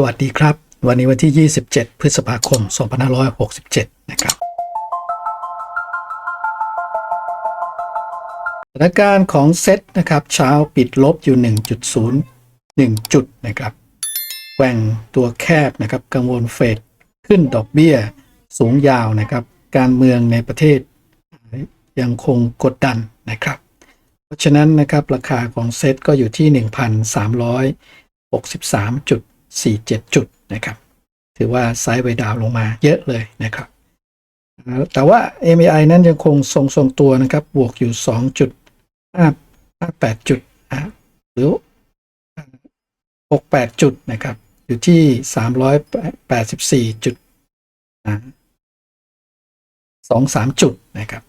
สวัสดีครับ วันนี้วันที่ 27 พฤษภาคม 2567 นะครับสถานการณ์ของเซ็ตนะครับ เช้าปิดลบอยู่ 1.01 จุดนะครับแกว่งตัวแคบนะครับ กังวลเฟดขึ้นดอกเบี้ยสูงยาวนะครับ การเมืองในประเทศยังคงกดดันนะครับ เพราะฉะนั้นนะครับ ราคาของเซ็ตก็อยู่ที่ 1,363จุด 47 จุดนะครับ ถือว่าไซด์ไวดาวลงมาเยอะเลยนะครับ แต่ว่า MAI นั้นยังคงทรงทรงตัวนะครับ บวกอยู่ 2.58 จุดอะหรือ 68 จุดนะครับ อยู่ที่ 384 จุดอ่า23จุดนะครับ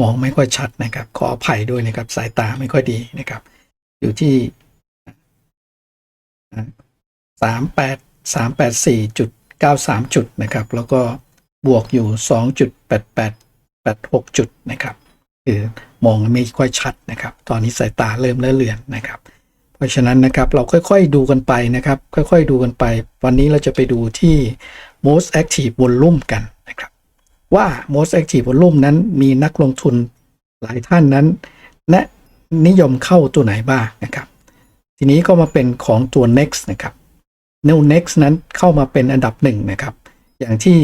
มองไม่ค่อยชัดนะครับ ขออภัยด้วยนะครับ สายตาไม่ค่อยดีนะครับ อยู่ที่ สามแปดสามแปดสี่จุดเก้าสามจุดนะครับ แล้วก็บวกอยู่สองจุดแปดแปดแปดหกจุดนะครับ คือมองไม่ค่อยชัดนะครับ ตอนนี้สายตาเริ่มเลอะเลือนนะครับ เพราะฉะนั้นนะครับเราค่อยๆดูกันไปนะครับ ค่อยๆดูกันไป วันนี้เราจะไปดูที่ most active volume กันนะครับ ว่า most active volume นั้นมีนักลงทุนหลายท่านนั้นแนะนิยมเข้าตัวไหนบ้างนะครับ ทีนี้ก็มาเป็นของตัว next นะครับ new next นั้นเข้ามาเป็นอันดับหนึ่งนะครับ อย่างที่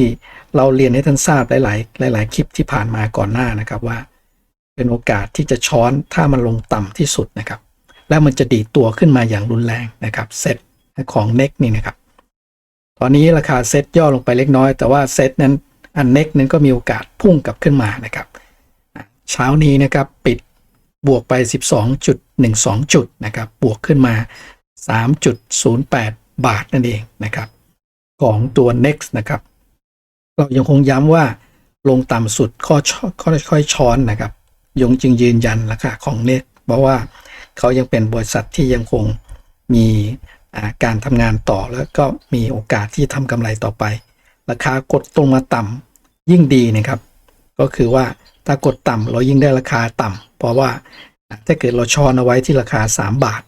เราเรียนให้ท่านทราบหลาย ๆ หลาย ๆ คลิปที่ผ่านมาก่อนหน้านะครับว่า เป็นโอกาสที่จะช้อนถ้ามันลงต่ำที่สุดนะครับ แล้วมันจะดีตัวขึ้นมาอย่างรุนแรงนะครับเซตของ next นี่นะครับ ตอนนี้ราคาเซตย่อลงไปเล็กน้อย แต่ว่าเซตนั้นอันเน็กนั้นก็มีโอกาสพุ่งกลับขึ้นมานะครับเช้านี้นะครับปิดบวกไป 12.12 จุดนะครับบวกขึ้นมา 3.08 บาทนั่นเองนะครับของตัว next นะครับ เรายังคงย้ำว่าลงต่ำสุดข้อค่อยช้อนนะครับ ยงจึงยืนยันราคาของ next เพราะว่าเขายังเป็นบริษัทที่ยังคงมีการทำงานต่อแล้วก็มีโอกาสที่ทำกำไรต่อไป ราคากดตรงมาต่ำยิ่งดีนะครับ ก็คือว่าถ้ากดต่ำเรายิ่งได้ราคาต่ำเพราะว่าถ้าเกิดเราช้อนเอาไว้ที่ราคา 3 บาท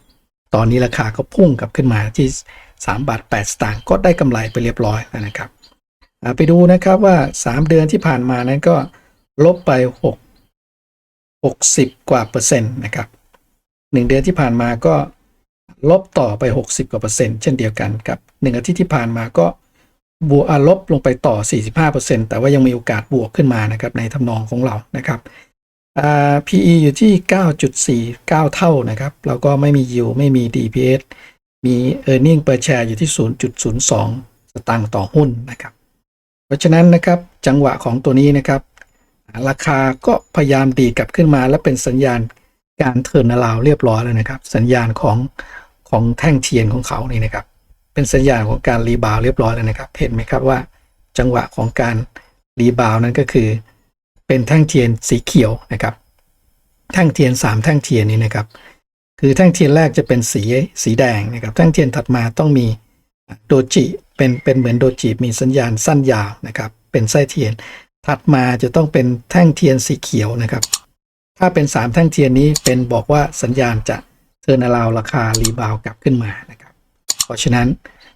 ตอนนี้ราคาก็พุ่งกลับขึ้นมาที่ 3บาท8สตางค์ก็ได้กำไรไปเรียบร้อยแล้วนะครับไปดูนะครับว่า 3 เดือนที่ผ่านมานั้นก็ลบไป 6 60 กว่าเปอร์เซ็นต์นะครับ 1 เดือนที่ผ่านมาก็ลบต่อไป 60 กว่าเปอร์เซ็นต์เช่นเดียวกันกับ 1 อาทิตย์ที่ผ่านมาก็บวกลบลงไปต่อ 45%แต่ว่ายังมีโอกาสบวกขึ้นมานะครับในทำนองของเรานะครับ PE อยู่ที่ 9.49 เท่านะครับ แล้วก็ไม่มี yield ไม่มี DPS มี earning per share อยู่ที่ 0.02 สตางค์ต่อหุ้นนะครับ เพราะฉะนั้นนะครับจังหวะของตัวนี้นะครับราคาก็พยายามดีกลับขึ้นมาและเป็นสัญญาณการเทิร์นาราวเรียบร้อยแล้วนะครับ สัญญาณของของแท่งเทียนของเขานี่นะครับ เป็นสัญญาณของการรีบาวเรียบร้อยแล้วนะครับ เห็นไหมครับว่า จังหวะของการรีบาวด์นั้นก็คือ เป็นแท่งเทียนสีเขียวนะครับ แท่งเทียน 3 แท่งเทียนนี้นะครับ คือแท่งเทียนแรกจะเป็นสีสีแดงนะครับ แท่งเทียนถัดมาต้องมีโดจิเป็นเป็นเหมือนโดจิมีสัญญาณสั้นยาวนะครับ เป็นไส้เทียน ถัดมาจะต้องเป็นแท่งเทียนสีเขียวนะครับ ถ้าเป็น 3 แท่งเทียนนี้เป็นบอกว่าสัญญาณจะเทิร์นาราวราคารีบาวกลับขึ้นมานะครับ เพราะฉะนั้น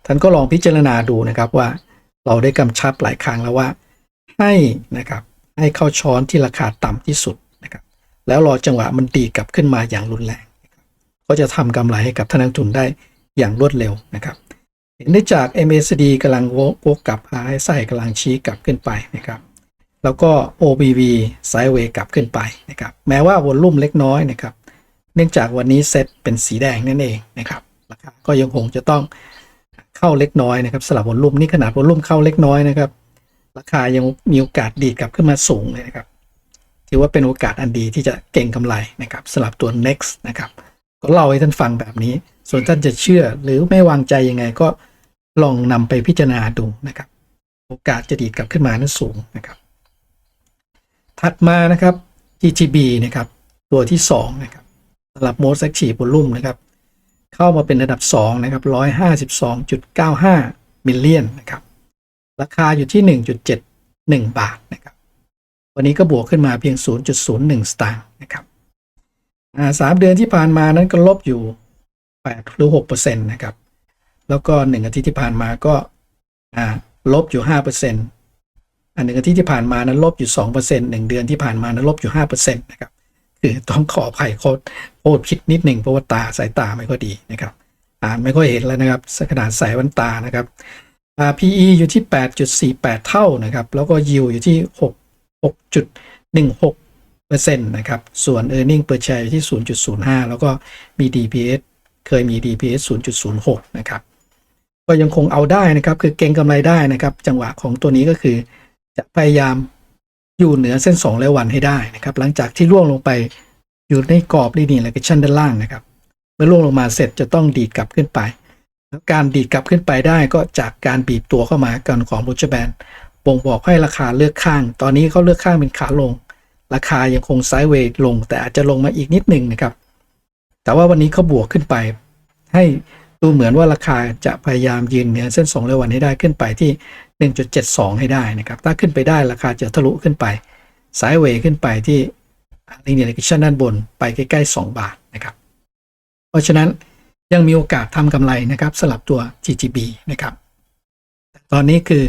ท่านก็ลองพิจารณาดูนะครับว่าเราได้กำชับหลายครั้งแล้วว่า ให้นะครับให้เข้าช้อนที่ราคาต่ำที่สุดนะครับ แล้วรอจังหวะมันดีกลับขึ้นมาอย่างรุนแรง ก็จะทำกำไรให้กับท่านนักทุนได้อย่างรวดเร็วนะครับ เห็นได้จาก MACD กำลังโวกกลับ RSI กำลังชี้กลับขึ้นไปนะครับ แล้วก็ OBV ไซด์เวย์กลับขึ้นไปนะครับ แม้ว่าวอลุ่มเล็กน้อยนะครับ เนื่องจากวันนี้เซ็ตเป็นสีแดงนั่นเองนะครับ ราคาก็ยังคงจะต้องเข้าเล็กน้อยนะครับสลับวอลุ่มนี่ขนาดวอลุ่มเข้าเล็กน้อยนะครับ ราคายังมีโอกาสดีดกลับขึ้นมาสูงเลยนะครับ ถือว่าเป็นโอกาสอันดีที่จะเก่งกำไรนะครับสลับตัว next นะครับ ก็เล่าให้ท่านฟังแบบนี้ ส่วนท่านจะเชื่อหรือไม่วางใจยังไงก็ลองนำไปพิจารณาดูนะครับ โอกาสจะดีดกลับขึ้นมานั้นสูงนะครับ ถัดมานะครับ GTB นะครับ ตัวที่2นะครับสำหรับ most active volume นะครับ เข้ามาเป็นระดับ2นะครับ152.95มิลเลียนนะครับ ราคาอยู่ที่ 1.71 บาทนะครับ วันนี้ก็บวกขึ้นมาเพียง 0.01 สตางค์นะครับ อ่าสามเดือนที่ผ่านมานั้นก็ลบอยู่8หรือ6%นต์นะครับ แล้วก็หนึ่งอาทิตย์ที่ผ่านมาก็อ่าลบอยู่ห้าเปอร์เซ็นต์อันหนึ่งอาทิตย์ที่ผ่านมานั้นลบอยู่สองเปอร์เซ็นต์หนึ่งเดือนที่ผ่านมานั้นลบอยู่ห้าเปอร์เซ็นต์นะครับคือต้องขออภัยโคตรโคตรคิดนิดหนึ่งเพราะว่าตาสายตาไม่ค่อยดีนะครับ อ่านไม่ค่อยเห็นแล้วนะครับขนาดส่แว่นตานะครับ PE อยู่ที่ 8.48 เท่านะครับ แล้วก็ yield อยู่ที่ 6 6.16 เปอร์เซ็นะครับ ส่วน earning per share ที่ 0.05 แล้วก็มี DPS เคยมี DPS 0.06 นะครับ ก็ยังคงเอาได้นะครับ คือเก็งกำไรได้นะครับ จังหวะของตัวนี้ก็คือ จะพยายามอยู่เหนือเส้น 2 และวันให้ได้นะครับ หลังจากที่ร่วงลงไปอยู่ในกรอบ linear regression ด้านล่างนะครับ เมื่อล่วงลงมาเสร็จจะต้องดีดกลับขึ้นไป แล้วการดีดกลับขึ้นไปได้ก็จากการบีบตัวเข้ามากันของบูชแบนบ่งบอกให้ราคาเลือกข้าง ตอนนี้เขาเลือกข้างเป็นขาลง ราคายังคงไซด์เวย์ลง แต่อาจจะลงมาอีกนิดหนึ่งนะครับ แต่ว่าวันนี้เขาบวกขึ้นไป ให้ดูเหมือนว่าราคาจะพยายามยืนเหนือเส้น2เรายวันให้ได้ขึ้นไปที่ 1.72 ให้ได้นะครับ ถ้าขึ้นไปได้ราคาจะทะลุขึ้นไปไซด์เวย์ขึ้นไปที่ลิเนียร์ชันด้านบนไปใกล้ๆ 2 บาทนะครับ เพราะฉะนั้นยังมีโอกาสทำกำไรนะครับสลับตัว GGB นะครับแต่ตอนนี้คือ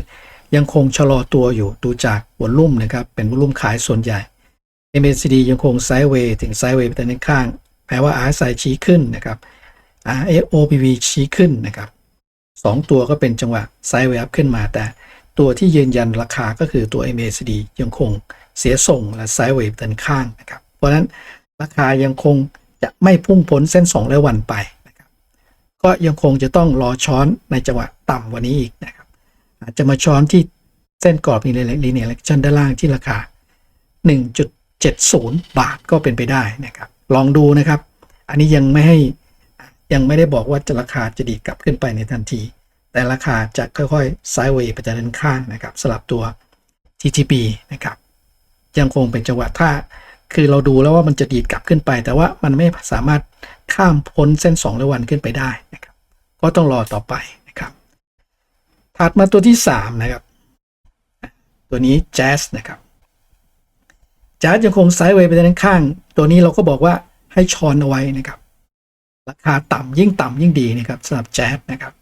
ยังคงชะลอตัวอยู่ดูจากวอลลุ่มนะครับ เป็นวอลลุ่มขายส่วนใหญ่ MACD ยังคงไซด์เวย์ถึงไซด์เวย์ไปด้านข้าง แปลว่า RSI ชี้ขึ้นนะครับ ROPV ชี้ขึ้นนะครับสองตัวก็เป็นจังหวะไซด์เวย์อัพขึ้นมา แต่ตัวที่ยืนยันราคาก็คือตัว MACD ยังคงเสียส่งและไซด์เวย์ไปด้านข้างนะครับ เพราะฉะนั้นราคายังคงจะไม่พุ่งพ้นเส้น2และวันไปนะครับ ก็ยังคงจะต้องรอช้อนในจังหวะต่ำกว่านี้อีกนะครับ อาจจะมาช้อนที่เส้นกรอบลีเนียร์เลชันด้านล่างที่ราคา 70 บาทก็เป็นไปได้นะครับ ลองดูนะครับ อันนี้ยังไม่ให้ยังไม่ได้บอกว่าจะราคาจะดีกลับขึ้นไปในทันที แต่ราคาจะค่อยๆไซด์เวย์ไปด้านข้างนะครับสลับตัว TTB นะครับยังคงเป็นจังหวะถ้าคือเราดูแล้วว่ามันจะดีดกลับขึ้นไป แต่ว่ามันไม่สามารถข้ามพ้นเส้น2และวันขึ้นไปได้นะครับก็ต้องรอต่อไปนะครับ ถัดมาตัวที่ 3 นะครับ ตัวนี้ Jazz นะครับ Jazz ยังคงไซด์เวย์ไปด้านข้าง ตัวนี้เราก็บอกว่าให้ช้อนเอาไว้นะครับ ราคาต่ำยิ่งต่ำยิ่งดีนะครับสำหรับ Jazz นะครับ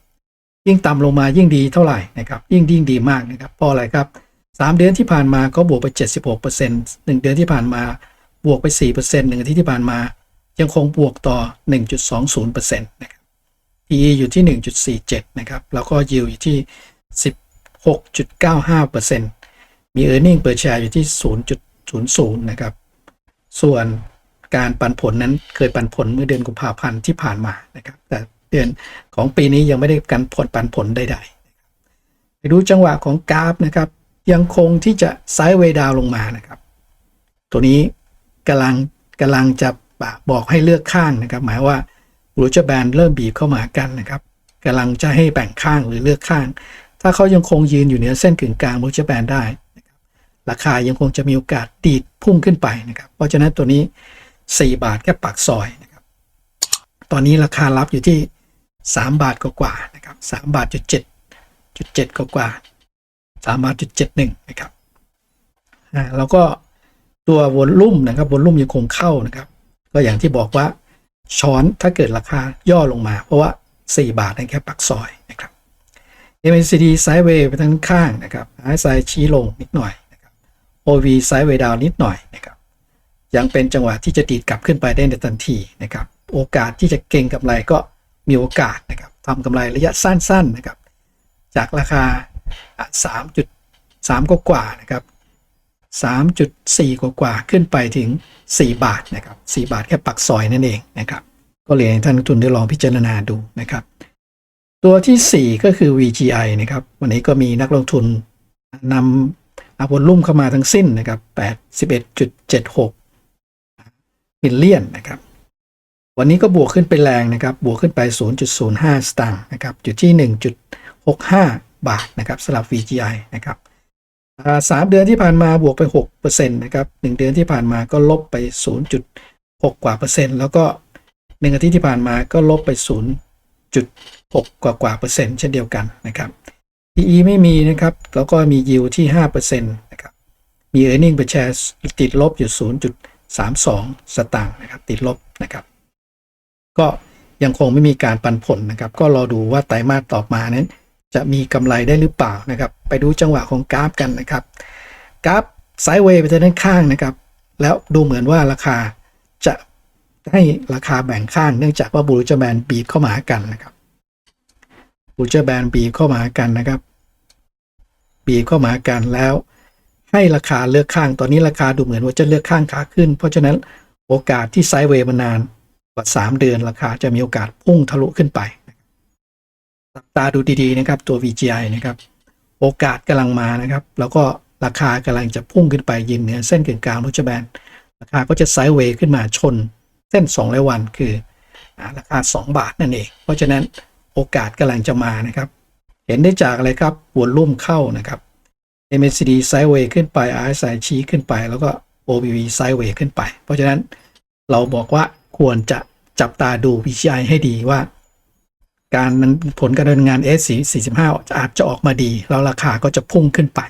ยิ่งต่ำลงมายิ่งดีเท่าไหร่นะครับ ยิ่งยิ่งดีมากนะครับเพราะอะไรครับ 3 เดือนที่ผ่านมาก็บวกไป 76% 1 เดือนที่ผ่านมาบวกไป4% 1อาทิตย์ที่ผ่านมา ยังคงบวกต่อ 1.20%นะครับ PE อยู่ที่ 1.47 นะครับ แล้วก็ yield อยู่ที่ 16.95%มี earning per share อยู่ที่ 0.00 นะครับ ส่วนการปันผลนั้นเคยปันผลเมื่อเดือนกุมภาพันธ์ที่ผ่านมานะครับ แต่เดือนของปีนี้ยังไม่ได้การผลปันผลใดๆไปดูจังหวะของกราฟนะครับ ยังคงที่จะไซด์เวดาวลงมานะครับ ตัวนี้กำลังกำลังจะบอกให้เลือกข้างนะครับ หมายว่ารูจแบนเริ่มบีบเข้ามากันนะครับกำลังจะให้แบ่งข้างหรือเลือกข้าง ถ้าเขายังคงยืนอยู่เหนือเส้นกึ่งกลางรูจแบนได้ ราคายังคงจะมีโอกาสดีดพุ่งขึ้นไปนะครับ เพราะฉะนั้นตัวนี้ 4 บาทแค่ปากซอยนะครับ ตอนนี้ราคารับอยู่ที่ 3 บาทกว่าๆนะครับ3บาทจุดเจ็ดจุดเจ็ดกว่าๆสามารถจุดเจ็ดหนึ่งนะครับอ่าแล้วก็ตัววอลลุ่มนะครับวอลลุ่มยังคงเข้านะครับ ก็อย่างที่บอกว่าช้อนถ้าเกิดราคาย่อลงมา เพราะว่า 4 บาทนั่นแค่ปักซอยนะครับ MACD ไซด์เวย์ไปทางข้างนะครับ RSI ชี้ลงนิดหน่อย OV ไซด์เวดาวนิดหน่อยนะครับยังเป็นจังหวะที่จะดีดกลับขึ้นไปได้ในทันทีนะครับโอกาสที่จะเก็งกำไรก็มีโอกาสนะครับทำกำไรระยะสั้นๆนะครับจากราคาสามจุดสามกว่านะครับสามจุดสี่กว่าขึ้นไปถึงสี่บาทนะครับสี่บาทแค่ปักซอยนั่นเองนะครับก็เลยให้ท่านนักทุนได้ลองพิจารณาดูนะครับ ตัวที่สี่ก็คือ VGI นะครับวันนี้ก็มีนักลงทุนนำ อาวุธลุ่มเข้ามาทั้งสิ้นนะครับแปดสิบเอ็ดจุดเจ็ดหกบิลเลียนนะครับ วันนี้ก็บวกขึ้นไปแรงนะครับ บวกขึ้นไป 0.05 สตางค์นะครับอยู่ที่ 1.65 บาทนะครับสำหรับ VGI นะครับสามเดือนที่ผ่านมาบวกไป6%นะครับหนึ่งเดือนที่ผ่านมาก็ลบไป 0.6 กว่าเปอร์เซ็นต์ แล้วก็หนึ่งอาทิตย์ที่ผ่านมาก็ลบไป 0.6 กว่ากว่าเปอร์เซ็นต์เช่นเดียวกันนะครับ PE ไม่มีนะครับ แล้วก็มี yield ที่ 5%นะครับ มี earning per share ติดลบอยู่ 0.32 สตางค์นะครับ ติดลบนะครับ ก็ยังคงไม่มีการปันผลนะครับ ก็รอดูว่าไตรมาสต่อมานั้น จะมีกำไรได้หรือเปล่านะครับ ไปดูจังหวะของกราฟกันนะครับ กราฟไซด์เวย์ไปทางด้านข้างนะครับ แล้วดูเหมือนว่าราคาจะให้ราคาแบ่งข้างเนื่องจากว่าบูรจแบนบีบเข้ามาหากันนะครับ บูรจแบนบีบเข้ามาหากันนะครับบีบเข้ามาหากันแล้ว ให้ราคาเลือกข้างตอนนี้ราคาดูเหมือนว่าจะเลือกข้างขาขึ้น เพราะฉะนั้นโอกาสที่ไซด์เวย์มานานกว่า 3 เดือนราคาจะมีโอกาสพุ่งทะลุขึ้นไปจับตาดูดีๆนะครับตัว VGI นะครับโอกาสกำลังมานะครับ แล้วก็ราคากำลังจะพุ่งขึ้นไปยืนเหนือเส้นกึ่งกลางรูจแบนราคาก็จะไซด์เวย์ขึ้นมาชนเส้น2ร้อยวันคืออาราคา 2 บาทนั่นเอง เพราะฉะนั้น โอกาสกำลังจะมานะครับ เห็นได้จากอะไรครับวอลลุ่มเข้านะครับ MACD ไซด์เวย์ขึ้นไป RSI ชี้ขึ้นไป แล้วก็ OBV ไซด์เวย์ขึ้นไป เพราะฉะนั้นเราบอกว่าควรจะจับตาดู VGI ให้ดีว่า การนั้นผลการดำเนินงาน S 45อาจจะออกมาดี แล้วราคาก็จะพุ่งขึ้นไป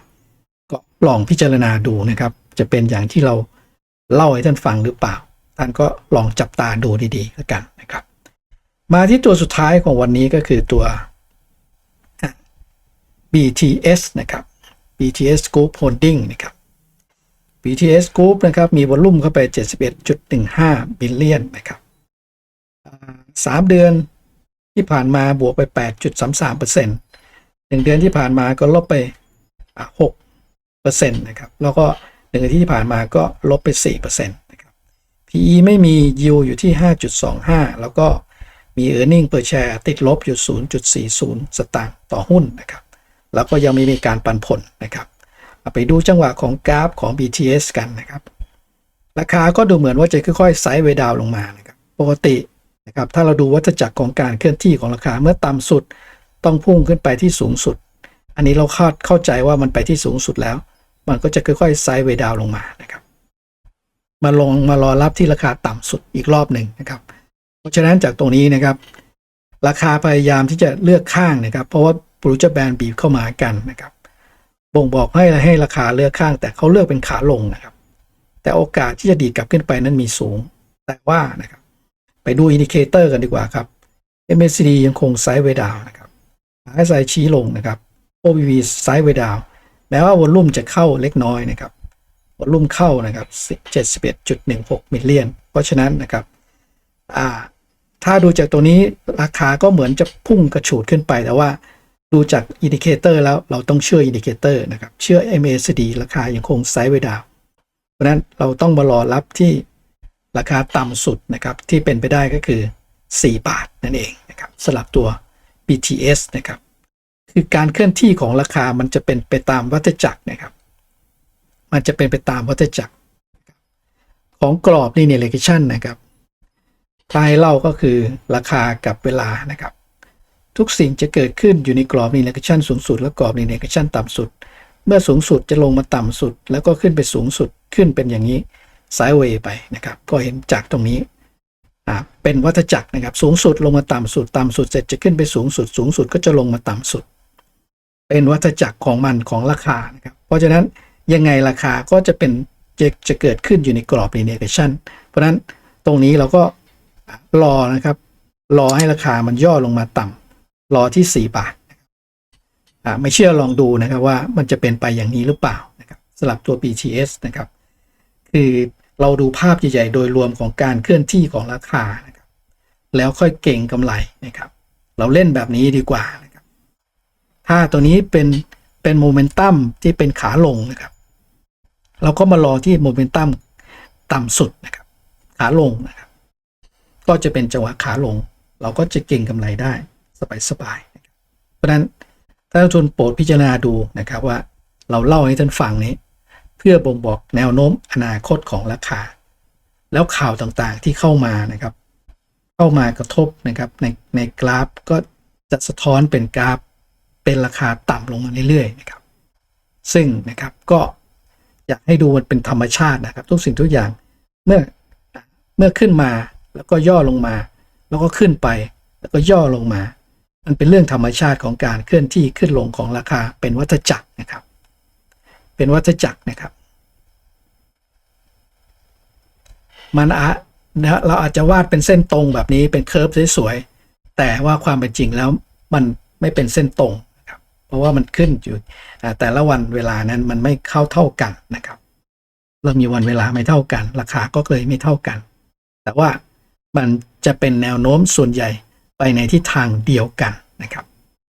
ก็ลองพิจารณาดูนะครับ จะเป็นอย่างที่เราเล่าให้ท่านฟังหรือเปล่า ท่านก็ลองจับตาดูดีๆแล้วกันนะครับ มาที่ตัวสุดท้ายของวันนี้ก็คือตัว BTS นะครับ BTS Group Holding นะครับ BTS Group นะครับ มีวอลลุ่มเข้าไป 71.15 บิลเลียนนะครับสามเดือนที่ผ่านมาบวกไป 8.33%เปอร์เซ็นต์หนึ่งเดือนที่ผ่านมาก็ลบไป6เปอร์เซ็นต์นะครับ แล้วก็หนึ่งเดือนที่ผ่านมาก็ลบไป4เปอร์เซ็นต์นะครับ PE ไม่มี yield อยู่ที่ 5.25 แล้วก็ มี earning per share ติดลบอยู่ 0.40 สตางค์ต่อหุ้นนะครับ แล้วก็ยังไม่มีการปันผลนะครับไปดูจังหวะของกราฟของ BTS กันนะครับ ราคาก็ดูเหมือนว่าจะค่อยๆไซด์เวดาวลงมานะครับ ปกตินะครับถ้าเราดูวัฏจักรของการเคลื่อนที่ของราคาเมื่อต่ำสุดต้องพุ่งขึ้นไปที่สูงสุด อันนี้เราคาดเข้าใจว่ามันไปที่สูงสุดแล้ว มันก็จะค่อยๆไซด์เวดาวลงมานะครับ มาลงมารอรับที่ราคาต่ำสุดอีกรอบหนึ่งนะครับ เพราะฉะนั้นจากตรงนี้นะครับ ราคาพยายามที่จะเลือกข้างนะครับ เพราะว่าบรูจแบนบีบเข้ามากันนะครับ บ่งบอกให้ให้ราคาเลือกข้าง แต่เขาเลือกเป็นขาลงนะครับ แต่โอกาสที่จะดีดกลับขึ้นไปนั้นมีสูง แต่ว่านะครับ ไปดูอินดิเคเตอร์กันดีกว่าครับ MACD ยังคงไซด์เวดาวนะครับ RSI ชี้ลงนะครับ OBV ไซด์เวดาวแม้ว่าวอลลุ่มจะเข้าเล็กน้อยนะครับวอลลุ่มเข้านะครับ 71.16มิลเลียน เพราะฉะนั้นนะครับ อ่า ถ้าดูจากตัวนี้ราคาก็เหมือนจะพุ่งกระฉูดขึ้นไปแต่ว่าดูจากอินดิเคเตอร์แล้วเราต้องเชื่ออินดิเคเตอร์นะครับ เชื่อ MACD ราคายังคงไซด์เวดาวเพราะนั้นเราต้องมารอรับที่ราคาต่ำสุดนะครับ ที่เป็นไปได้ก็คือ 4 บาทนั่นเองนะครับสลับตัว BTS นะครับ คือการเคลื่อนที่ของราคามันจะเป็นไปตามวัฏจักรนะครับ มันจะเป็นไปตามวัฏจักร ของกรอบ linear regression นะครับ ถ้าให้เล่าก็คือราคากับเวลานะครับ ทุกสิ่งจะเกิดขึ้นอยู่ในกรอบ linear สูงสุด และกรอบ linear ต่ำสุด เมื่อสูงสุดจะลงมาต่ำสุด แล้วก็ขึ้นไปสูงสุดขึ้นเป็นอย่างนี้ไซด์เวย์ไปนะครับ ก็เห็นจากตรงนี้เป็นวัฏจักรนะครับ สูงสุดลงมาต่ำสุด ต่ำสุดเสร็จจะขึ้นไปสูงสุด สูงสุดก็จะลงมาต่ำสุด เป็นวัฏจักรของมันของราคานะครับ เพราะฉะนั้นยังไงราคาก็จะเป็นจะจะเกิดขึ้นอยู่ในกรอบ linear เพราะฉะนั้นตรงนี้เราก็ รอนะครับ รอให้ราคามันย่อลงมาต่ำรอที่ 4 บาทไม่เชื่อลองดูนะครับว่ามันจะเป็นไปอย่างนี้หรือเปล่านะครับสลับตัว BTS นะครับ คือเราดูภาพใหญ่ๆโดยรวมของการเคลื่อนที่ของราคานะครับ แล้วค่อยเก่งกำไรนะครับ เราเล่นแบบนี้ดีกว่านะครับ ถ้าตัวนี้เป็นเป็นโมเมนตัมที่เป็นขาลงนะครับ เราก็มารอที่โมเมนตัมต่ำสุดนะครับ ขาลงนะครับ ก็จะเป็นจังหวะขาลง เราก็จะเก่งกำไรได้สบายๆเพราะฉะนั้นท่านผู้ชมโปรดพิจารณาดูนะครับว่าเราเล่าให้ท่านฟังนี้ เพื่อบ่งบอกแนวโน้มอนาคตของราคา แล้วข่าวต่างๆที่เข้ามานะครับ เข้ามากระทบนะครับในในกราฟก็จะสะท้อนเป็นกราฟเป็นราคาต่ำลงมาเรื่อยๆนะครับ ซึ่งนะครับก็อยากให้ดูมันเป็นธรรมชาตินะครับ ทุกสิ่งทุกอย่างเมื่อเมื่อขึ้นมา แล้วก็ย่อลงมา แล้วก็ขึ้นไป แล้วก็ย่อลงมา มันเป็นเรื่องธรรมชาติของการเคลื่อนที่ขึ้นลงของราคาเป็นวัฏจักรนะครับ เป็นวัฏจักรนะครับ มันอะนะเราอาจจะวาดเป็นเส้นตรงแบบนี้เป็นเคอร์ฟสวยๆแต่ว่าความเป็นจริงแล้วมันไม่เป็นเส้นตรงนะครับ เพราะว่ามันขึ้นอยู่แต่ละวันเวลานั้นมันไม่เข้าเท่ากันนะครับ เรามีวันเวลาไม่เท่ากัน ราคาก็เลยไม่เท่ากัน แต่ว่า มันจะเป็นแนวโน้มส่วนใหญ่ไปในทิศทางเดียวกันนะครับ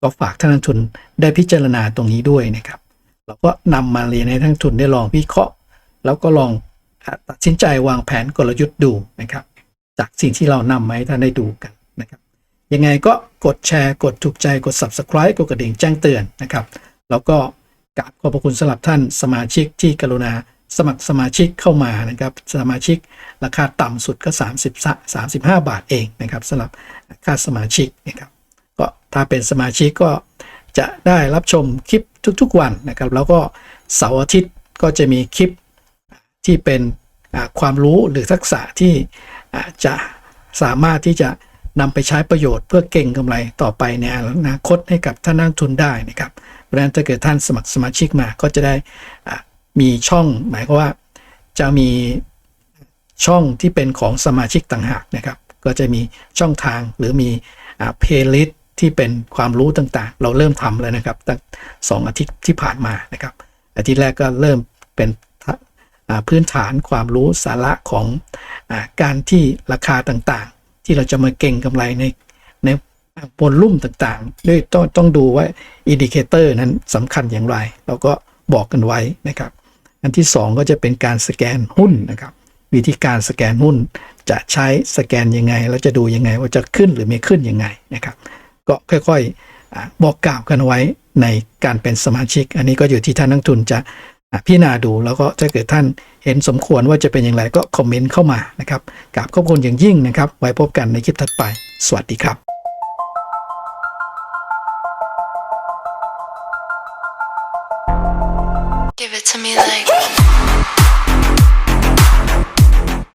ก็ฝากท่านนักทุนได้พิจารณาตรงนี้ด้วยนะครับ เราก็นำมาเรียนให้ท่านนักทุนได้ลองวิเคราะห์ แล้วก็ลองตัดสินใจวางแผนกลยุทธ์ดูนะครับ จากสิ่งที่เรานำมาให้ท่านได้ดูกันนะครับ ยังไงก็กดแชร์กดถูกใจกด subscribe กดกระดิ่งแจ้งเตือนนะครับ แล้วก็กราบขอบพระคุณสำหรับท่านสมาชิกที่กรุณา สมัครสมาชิกเข้ามานะครับ สมาชิกราคาต่ำสุดก็ 30 35 บาทเองนะครับสำหรับค่าสมาชิกนะครับก็ถ้าเป็นสมาชิกก็จะได้รับชมคลิปทุกๆวันนะครับ แล้วก็เสาร์อาทิตย์ก็จะมีคลิปที่เป็นความรู้หรือทักษะที่จะสามารถที่จะนำไปใช้ประโยชน์เพื่อเก่งกำไรต่อไปในอนาคตให้กับท่านนักทุนได้นะครับเพราะฉะนั้นถ้าเกิดท่านสมัครสมาชิกมาก็จะได้อ่า มีช่องหมายความว่าจะมีช่องที่เป็นของสมาชิกต่างหากนะครับ ก็จะมีช่องทางหรือมีเพลย์ลิสที่เป็นความรู้ต่างๆ เราเริ่มทำแล้วนะครับตั้งสองอาทิตย์ที่ผ่านมานะครับ อาทิตย์แรกก็เริ่มเป็นพื้นฐานความรู้สาระของอการที่ราคาต่างๆ ที่เราจะมาเก่งกำไรในในบนลุ่มต่างๆ ด้วยต้องต้องดูว่าอินดิเคเตอร์นั้นสำคัญอย่างไร เราก็บอกกันไว้นะครับ อันที่ 2 ก็จะเป็นการสแกนหุ้นนะครับ วิธีการสแกนหุ้นจะใช้สแกนยังไง แล้วจะดูยังไงว่าจะขึ้นหรือไม่ขึ้นยังไงนะครับ ก็ค่อยๆบอกกล่าวกันไว้ในการเป็นสมาชิก อันนี้ก็อยู่ที่ท่านนักทุนจะพิจารณาดูแล้วก็ถ้าเกิดท่านเห็นสมควรว่าจะเป็นอย่างไรก็คอมเมนต์เข้ามานะครับกราบขอบคุณอย่างยิ่งนะครับ ไว้พบกันในคลิปถัดไป สวัสดีครับ to me like